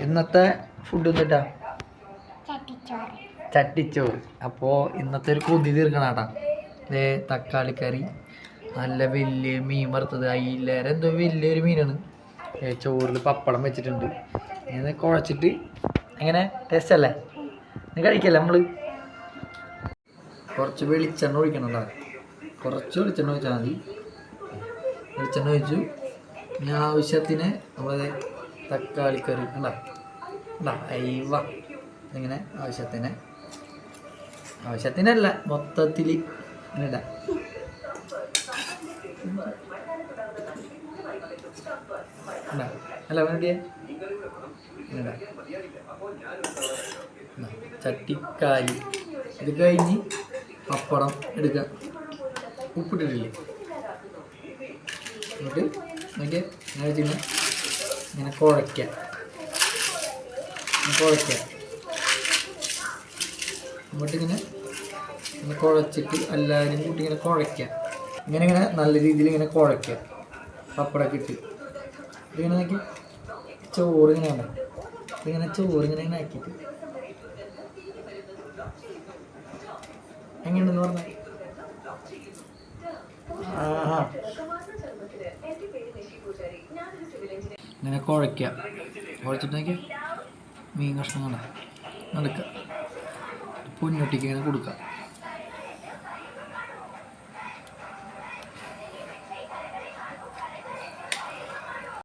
ഇന്നത്തെ ഫുഡ് എന്നിട്ടാ ചട്ടിച്ചോറ്. അപ്പോൾ ഇന്നത്തെ ഒരു കൊതി തീർക്കണാട്ടാ. ഇതേ തക്കാളി കറി നല്ല വലിയ മീൻ വറുത്തത്. അയിലേറെ എന്തോ വലിയൊരു മീനാണ്. ചോറിൽ പപ്പടം വെച്ചിട്ടുണ്ട്. ഇങ്ങനെ കുഴച്ചിട്ട് എങ്ങനെ? ടേസ്റ്റ് അല്ലേ? നീ കഴിക്കല്ലേ നമ്മൾ കുറച്ച് വെളിച്ചെണ്ണ ഒഴിക്കണം കേട്ടോ കുറച്ച് വെളിച്ചെണ്ണ ഒഴിച്ചാൽ മതി. വെളിച്ചെണ്ണ ഒഴിച്ചു. ഇനി ആവശ്യത്തിന് നമ്മളത് തക്കാളി കറി. ഉണ്ടാ ഉണ്ടാ അയ്യവ. ഇങ്ങനെ ആവശ്യത്തിന്. ആവശ്യത്തിനല്ല മൊത്തത്തിൽ ഇങ്ങനെ. അല്ല വേണ്ടിയേ. ചട്ടിക്കാലി ഇത് കഴിഞ്ഞ് പപ്പടം എടുക്കുക ഉപ്പിട്ടിട്ടില്ലേ? എന്നിട്ട് നോക്കിയാൽ ഞാൻ വെച്ചിങ്ങനെ ഇങ്ങനെ കുഴയ്ക്കുക ഇങ്ങനെ കുഴയ്ക്കുക എന്നിട്ട് ഇങ്ങനെ ഇങ്ങനെ കുഴച്ചിട്ട് എല്ലാവരും കൂട്ടി ഇങ്ങനെ കുഴയ്ക്കുക ഇങ്ങനെ ഇങ്ങനെ നല്ല രീതിയിൽ ഇങ്ങനെ കുഴയ്ക്കുക പപ്പടമൊക്കെ ഇട്ട്. ഇതിങ്ങനെ നോക്കി. ചോറ് ഇങ്ങനെ ആണ് ഇതിങ്ങനെ ചോറ് ഇങ്ങനെ ഇങ്ങനെ ആക്കിയിട്ട്. എങ്ങനെയുണ്ടെന്ന് പറഞ്ഞാൽ ആഹാ. ഇങ്ങനെ കുഴയ്ക്കുക കുഴച്ചിട്ട് നോക്കിയാൽ മീൻ കഷ്ണം നടക്കുക പൊന്നൊട്ടിക്ക് ഇങ്ങനെ കൊടുക്കുക